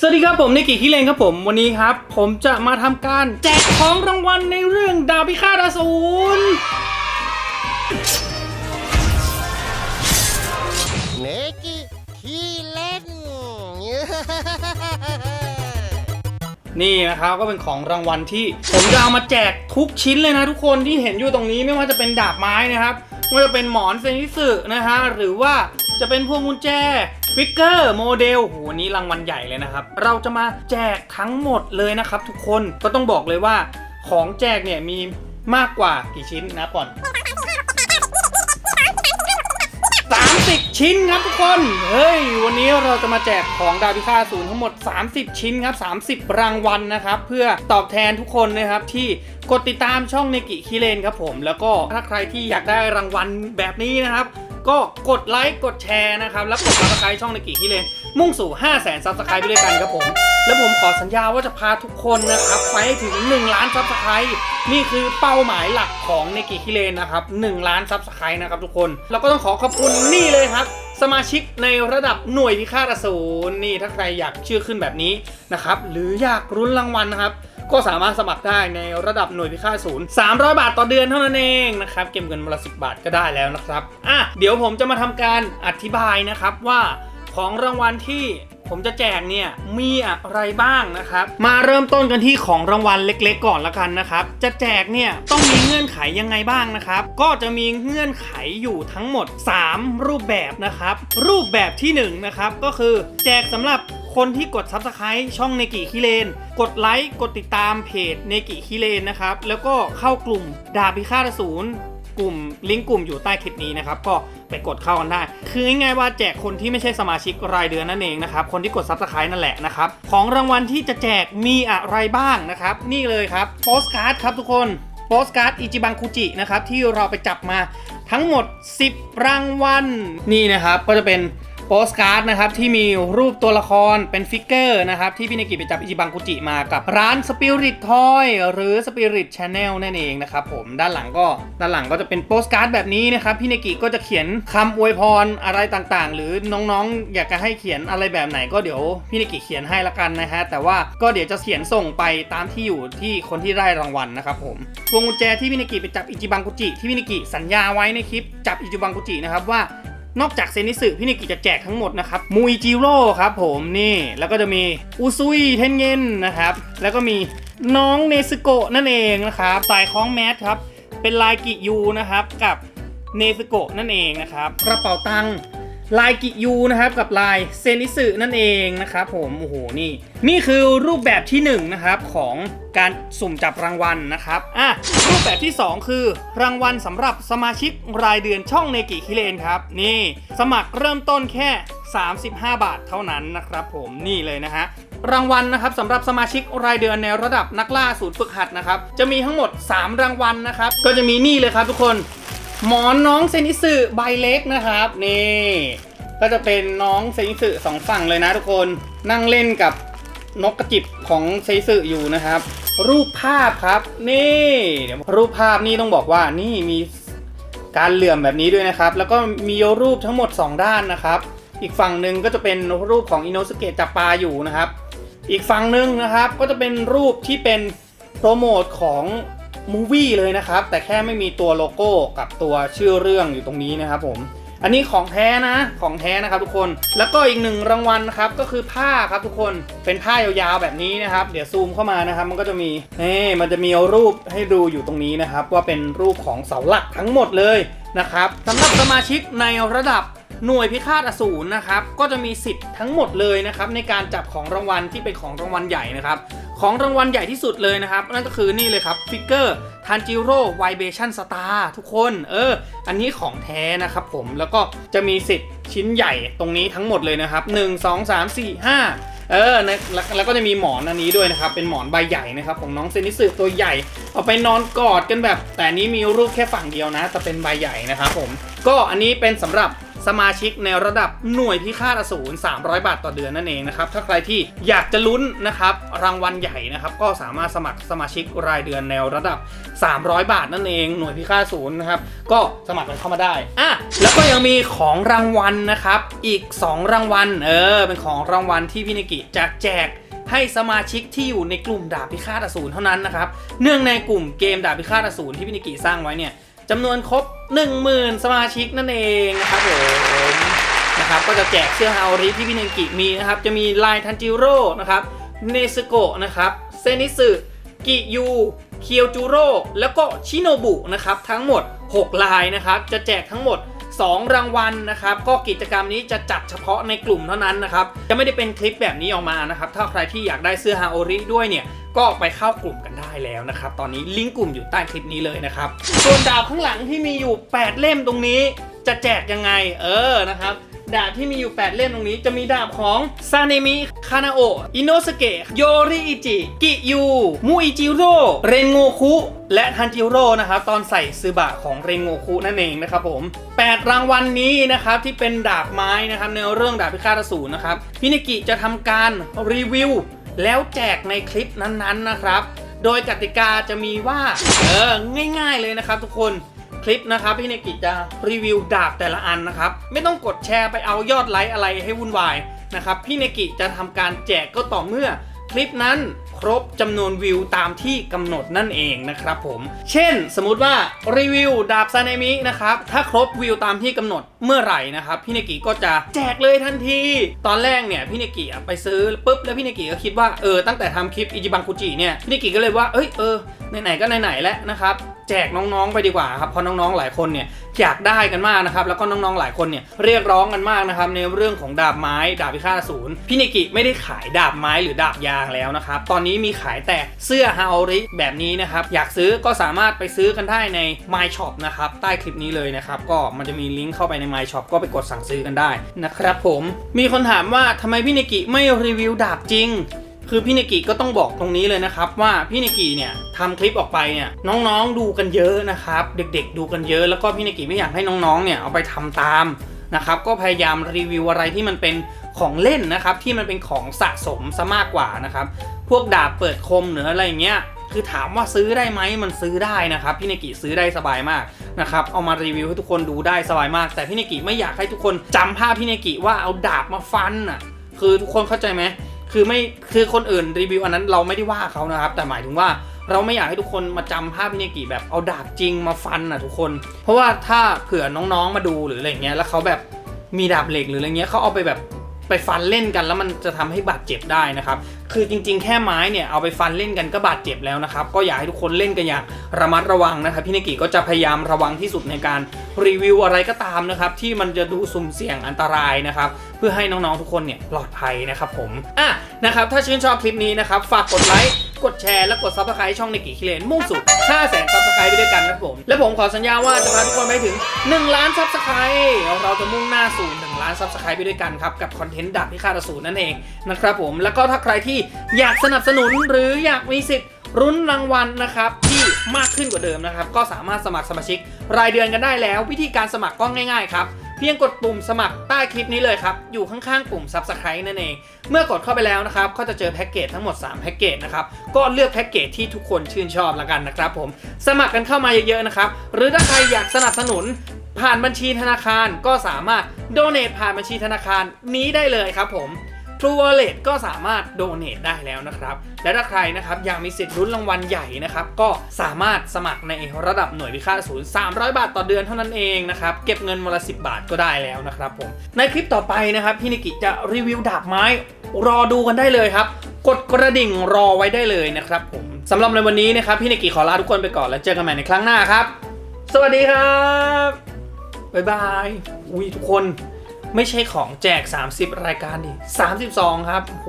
สวัสดีครับผมนิกิคิเลนครับผมวันนี้ครับ ผมจะมาทำการแจกของรางวัลในเรื่องดาบพิฆาตอสูรเนกิขี้เล่นนี่นะครับก็เป็นของรางวัลที่ ผมจะเอามาแจกทุกชิ้นเลยนะทุกคนที่เห็นอยู่ตรงนี้ไม่ว่าจะเป็นดาบไม้นะครับไม่ว่าจะเป็นหมอนเซนิสึนะฮะหรือว่าจะเป็นพวงกุญแจ ฟิกเกอร์โมเดลโหวันนี้รางวัลใหญ่เลยนะครับ เราจะมาแจกทั้งหมดเลยนะครับ ทุกคนก็ต้องบอกเลยว่าของแจกเนี่ยมีมากกว่ากี่ชิ้นนะก่อน 30 ชิ้นครับทุกคน เฮ้ย วันนี้เราจะมาแจกของดาวพิฆาตศูนย์ทั้งหมด 30 ชิ้นครับ 30 รางวัลนะครับ เพื่อตอบแทนทุกคนนะครับที่กดติดตามช่องเนกิคิเลนครับผม แล้วก็ถ้าใครที่อยากได้รางวัลแบบนี้นะครับ ก็กดไลค์กดแชร์นะครับแล้วกดซับสไครต์ช่องเนกิคิเลนมุ่งสู่ 5 0 0 0 0 0ซับสไครต์ไปด้วยกันครับผม แล้วผมขอสัญญาว่าจะพาทุกคนนะครับไปให้ถึง 1 ล้านซับสไครต์นี่คือเป้าหมายหลักของเนกิคิเลนนะครับ1ล้านซับสไครต์นะครับทุกคนแล้วก็ต้องขอขอบคุณนี่เลยครับสมาชิกในระดับหน่วยพิฆาตอสูรนี่ถ้าใครอยากชื่อขึ้นแบบนี้นะครับหรืออยากรุ้นรางวัลนะครับ ก็สามารถสมัครได้ในระดับหน่วยพิฆาตศูนย์300 บาทต่อเดือนเท่านั้นเองนะครับ เก็บเงินวันละ10บาทก็ได้แล้วนะครับอะเดี๋ยวผมจะมาทำการอธิบายนะครับว่าของรางวัลที่ผมจะแจกเนี่ยมีอะไรบ้างนะครับ มาเริ่มต้นกันที่ของรางวัลเล็ก ๆ ก่อนละกันนะครับ จะแจกเนี่ยต้องมีเงื่อนไขยังไงบ้างนะครับ ก็จะมีเงื่อนไขอยู่ทั้งหมด 3 รูปแบบนะครับ รูปแบบที่1นะครับก็คือแจกสำหรับ คนที่กด Subscribe ช่องเนกิคิเลน กดไลค์กดติดตามเพจเนกิคิเลนนะครับ แล้วก็เข้ากลุ่มดาบพิฆาตอสูรกลุ่มลิงก์กลุ่มอยู่ใต้คลิปนี้นะครับ ก็ไปกดเข้ากันได้ คือง่ายๆว่าแจกคนที่ไม่ใช่สมาชิกรายเดือนนั่นเองนะครับ คนที่กด Subscribe นั่นแหละนะครับ ของรางวัลที่จะแจกมีอะไรบ้างนะครับ นี่เลยครับโปสการ์ดครับทุกคนโปสการ์ดอิจิบังคุจินะครับที่เราไปจับมาทั้งหมด 10 รางวัลนี่นะครับก็จะเป็น โปสการ์ดนะครับที่มีรูปตัวละครเป็นฟิกเกอร์นะครับที่พี่เนกิไปจับอิจิบังคุจิมากับร้าน Spirit Toy หรือ Spirit Channel นั่นเองนะครับผมด้านหลังก็ด้านหลังก็จะเป็นโปสการ์ดแบบนี้นะครับพี่เนกิก็จะเขียนคำอวยพรอะไรต่างๆ หรือน้องๆ อยากจะให้เขียนอะไรแบบไหนก็เดี๋ยวพี่เนกิเขียนให้ละกันนะฮะแต่ว่าก็เดี๋ยวจะเขียนส่งไปตามที่อยู่ที่คนที่ได้รางวัลนะครับผมพวงกุญแจที่พี่เนกิไปจับอิจิบังคุจิที่พี่เนกิสัญญาไว้ในคลิปจับอิจิบังคุจินะครับว่า นอกจากเซนิสึพี่นิกิจะแจกทั้งหมดนะครับมูอิจิโร่ครับผมนี่แล้วก็จะมีอุซุยเทนเงินนะครับแล้วก็มีน้องเนซึโกะนั่นเองนะครับสายคล้องแมสครับเป็นลายกิยูนะครับกับเนซึโกะนั่นเองนะครับกระเป๋าตังค์ ลายกิยูนะครับกับลายเซนิสึนั่นเองนะครับผมโอ้โหนี่ นี่คือรูปแบบที่1นงนะครับของการสุ่มจับรางวัลนะครับอะรูปแบบที่ 2 คือ รางวัลสำหรับสมาชิกรายเดือนช่องเนกิคิเลนครับนี่สมัครเริ่มต้นแค่ 35 บาทเท่านั้นนะครับผมนี่เลยนะฮะรางวัลนะครับสำหรับสมาชิกรายเดือนในระดับนักล่าศูนย์ฝึกหัดนะครับจะมีทั้งหมด 3 รางวัลนะครับก็จะมีนี่เลยครับทุกคน หมอนน้องเซนิสึใบเล็กนะครับ นี่ก็จะเป็นน้องเซนิสึสองฝั่งเลยนะทุกคนนั่งเล่นกับนกกระจิบของเซนิสึอยู่นะครับ รูปภาพครับนี่เดี๋ยวรูปภาพนี่ต้องบอกว่านี่มีการเหลื่อมแบบนี้ด้วยนะครับ แล้วก็มีรูปทั้งหมด 2 ด้านนะครับ อีกฝั่งหนึ่งก็จะเป็นรูปของอินโนสเกะจับปลาอยู่นะครับ อีกฝั่งหนึ่งนะครับก็จะเป็นรูปที่เป็นโปรโมทของ มูวี่เลยนะครับ แต่แค่ไม่มีตัวโลโก้กับตัวชื่อเรื่องอยู่ตรงนี้นะครับผมอันนี้ของแท้นะของแท้นะครับทุกคนแล้วก็อีกหนึ่งรางวัลครับก็คือผ้าครับทุกคนเป็นผ้ายาวๆแบบนี้นะครับ เดี๋ยวซูมเข้ามานะครับ มันก็จะมีนี่มันจะมีรูปให้ดูอยู่ตรงนี้นะครับ ว่าเป็นรูปของเสาหลักทั้งหมดเลยนะครับสำหรับสมาชิกในระดับหน่วยพิฆาตอสูรนะครับ ก็จะมีสิทธิ์ทั้งหมดเลยนะครับ ในการจับของรางวัลที่เป็นของรางวัลใหญ่นะครับ ของรางวัลใหญ่ที่สุดเลยนะครับ นั่นก็คือนี่เลยครับฟิกเกอร์ทันจิโร่ไวเบชั่นสตาร์ทุกคน เออ อันนี้ของแท้นะครับผมแล้วก็จะมีสิทธิ์ชิ้นใหญ่ตรงนี้ทั้งหมดเลยนะครับ 1 2 3 4 5 เออนะแล้วแล้วก็จะมีหมอนอันนี้ด้วยนะครับ เป็นหมอนใบใหญ่นะครับ ของน้องเซนิสึตัวใหญ่ เอาไปนอนกอดกันแบบ แต่นนี้มีรูปแค่ฝั่งเดียวนะ แต่เป็นใบใหญ่นะครับผมก็อันนี้เป็นสำหรับ สมาชิกในระดับหน่วยพิฆาตอสูร300 บาทต่อเดือนนั่นเองนะครับ ถ้าใครที่อยากจะลุ้นนะครับรางวัลใหญ่นะครับก็สามารถสมัครสมาชิกรายเดือนในระดับ 300 บาทนั่นเองหน่วยพิฆาตอสูรนะครับก็สมัครกันเข้ามาได้อะแล้วก็ยังมีของรางวัลนะครับอีก 2 รางวัลเออเป็นของรางวัลที่พี่นิกิจะแจกให้สมาชิกที่อยู่ในกลุ่มดาบพิฆาตอสูรเท่านั้นนะครับเนื่องในกลุ่มเกมดาบพิฆาตอสูรที่พี่นิกิสร้างไว้เนี่ย จำนวนครบ 10,000 สมาชิกนั่นเองนะครับผมนะครับก็จะแจกเสื้อฮาริที่พี่นิกิมีนะครับ จะมีลายทันจิโร่นะครับเนสโกะนะครับเซนิสึกิยูเคียวจูโร่แล้วก็ชิโนบุนะครับทั้งหมด 6 ลายนะครับ จะแจกทั้งหมด 2 รางวัลนะครับ ก็กิจกรรมนี้จะจัดเฉพาะในกลุ่มเท่านั้นนะครับ จะไม่ได้เป็นคลิปแบบนี้ออกมานะครับ ถ้าใครที่อยากได้เสื้อฮาโอริด้วยเนี่ยก็ไปเข้ากลุ่มกันได้แล้วนะครับ ตอนนี้ลิงก์กลุ่มอยู่ใต้คลิปนี้เลยนะครับ ส่วนดาวข้างหลังที่มีอยู่ 8 เล่มตรงนี้จะแจกยังไง เออนะครับ ดาบที่มีอยู่ 8 เล่มตรงนี้ จะมีดาบของซาเนมิ คานาโอะอินโนสเกะ โยริอิจิ กิยูมูอิจิโร่ เรนโงคุ และทันจิโร่นะครับ ตอนใส่ซืบะของเรนโงคุนั่นเองนะครับผม 8 รางวัลนี้นะครับ ที่เป็นดาบไม้นะครับ ในเรื่องดาบพิฆาตอสูรนะครับ พินิกิจะทำการรีวิว แล้วแจกในคลิปนั้นๆนะครับ โดยกติกาจะมีว่า เออ ง่าย ๆ เลยนะครับทุกคน คลิปนะครับพี่เนกิจะรีวิวดาบแต่ละอันนะครับ ไม่ต้องกดแชร์ไปเอายอดไลค์อะไรให้วุ่นวายนะครับพี่เนกิจะทำการแจกก็ต่อเมื่อคลิปนั้น ครบจำนวนวิวตามที่กำหนดนั่นเองนะครับผม เช่นสมมติว่ารีวิวดาบซาเนมินะครับ ถ้าครบวิวตามที่กำหนดเมื่อไหร่นะครับ พี่เนกิก็จะแจกเลยทันที ตอนแรกเนี่ยพี่เนกิไปซื้อปุ๊บแล้วพี่เนกิก็คิดว่าเออตั้งแต่ทำคลิปอิจิบังคุจิเนี่ยพี่เนกิก็เลยว่าเอ้ยเออไหนๆก็ไหนๆแล้วนะครับแจกน้องๆไปดีกว่าครับเพราะน้องๆหลายคนเนี่ย อยากได้กันมากนะครับ แล้วก็น้องๆหลายคนเนี่ยเรียกร้องกันมากนะครับในเรื่องของดาบไม้ดาบพิฆาตอสูรพี่นิกิไม่ได้ขายดาบไม้หรือดาบยางแล้วนะครับ ตอนนี้มีขายแต่เสื้อฮาโอริแบบนี้นะครับ อยากซื้อก็สามารถไปซื้อกันได้ใน My Shop นะครับ ใต้คลิปนี้เลยนะครับ ก็มันจะมีลิงก์เข้าไปใน My Shop ก็ไปกดสั่งซื้อกันได้นะครับผมมีคนถามว่าทำไมพี่นิกิไม่รีวิวดาบจริง คือพี่เนกิก็ต้องบอกตรงนี้เลยนะครับว่าพี่เนกิเนี่ยทำคลิปออกไปเนี่ยน้องๆดูกันเยอะนะครับ เด็กๆ ดูกันเยอะแล้วก็พี่เนกิไม่อยากให้น้องๆเนี่ยเอาไปทำตามนะครับก็พยายามรีวิวอะไรที่มันเป็นของเล่นนะครับที่มันเป็นของสะสมซะมากกว่านะครับพวกดาบเปิดคมหรืออะไรเงี้ยคือถามว่าซื้อได้ไหมมันซื้อได้นะครับพี่เนกิซื้อได้สบายมากนะครับเอามารีวิวให้ทุกคนดูได้สบายมาก แต่พี่เนกิไม่อยากให้ทุกคนจำภาพพี่เนกิว่าเอาดาบมาฟันอะคือทุกคนเข้าใจไหม คือไม่คือคนอื่นรีวิวอันนั้นเราไม่ได้ว่าเขานะครับ แต่หมายถึงว่าเราไม่อยากให้ทุกคนมาจำภาพพิเนกิแบบเอาดาบจริงมาฟันอะทุกคน เพราะว่าถ้าเผื่อน้องๆมาดูหรืออะไรเงี้ยแล้วเขาแบบมีดาบเหล็กหรืออะไรเงี้ยเขาเอาไปแบบ ไปฟันเล่นกันแล้วมันจะทำให้บาดเจ็บได้นะครับ คือจริง ๆ แค่ไม้เนี่ยเอาไปฟันเล่นกันก็บาดเจ็บแล้วนะครับ ก็อยากให้ทุกคนเล่นกันอย่างระมัดระวังนะครับ พี่นิกิก็จะพยายามระวังที่สุดในการรีวิวอะไรก็ตามนะครับ ที่มันจะดูสุ่มเสี่ยงอันตรายนะครับ เพื่อให้น้องๆทุกคนเนี่ยปลอดภัยนะครับผม อะนะครับ ถ้าชื่นชอบคลิปนี้นะครับ ฝากกดไลค์ กดแชร์และกดซับสไครต์ช่องในกี่คิเลนมุ่งสู่5แสนซับสไครต์ไปด้วยกันนะครับผม และผมขอสัญญาว่าจะพาทุกคนไปถึง 1 ล้านซับสไครต์เราจะมุ่งหน้าสู่1ล้านซับสไครต์ไปด้วยกันครับกับคอนเทนต์ดับพิฆาตอสูรนั่นเองนะครับผมแล้วก็ถ้าใครที่อยากสนับสนุนหรืออยากมีสิทธิ์รุ้นรางวัลนะครับที่มากขึ้นกว่าเดิมนะครับก็สามารถสมัครสมาชิก รายเดือนกันได้แล้ว วิธีการสมัครก็ง่ายๆครับเพียงกดปุ่มสมัครใต้คลิปนี้เลยครับ อยู่ข้างๆปุ่ม Subscribe นั่นเอง เมื่อกดเข้าไปแล้วนะครับ ก็จะเจอแพ็กเกจทั้งหมด 3 แพ็กเกจนะครับ ก็เลือกแพ็กเกจที่ทุกคนชื่นชอบละกันนะครับผม สมัครกันเข้ามาเยอะๆนะครับ หรือถ้าใครอยากสนับสนุนผ่านบัญชีธนาคารก็สามารถโดเน a t ผ่านบัญชีธนาคารนี้ได้เลยครับผม True Wallet ก็สามารถโดเน a t ได้แล้วนะครับ และถ้าใครนะครับอยากมีสิทธิ์ลุ้นรางวัลใหญ่นะครับ ก็สามารถสมัครในระดับหน่วยพิฆาตอสูร300 บาทต่อเดือนเท่านั้นเองนะครับ เก็บเงินวันละ 10 บาทก็ได้แล้วนะครับผม ในคลิปต่อไปนะครับ พี่นิกิจะรีวิวดาบไม้ รอดูกันได้เลยครับ กดกระดิ่งรอไว้ได้เลยนะครับผมสำหรับในวันนี้นะครับพี่นิกิขอลาทุกคนไปก่อนแล้วเจอกันใหม่ในครั้งหน้าครับ สวัสดีครับบ๊ายบายอุ้ยทุกคน ไม่ใช่ของแจก 30 รายการดิ32 ครับ โอ้โห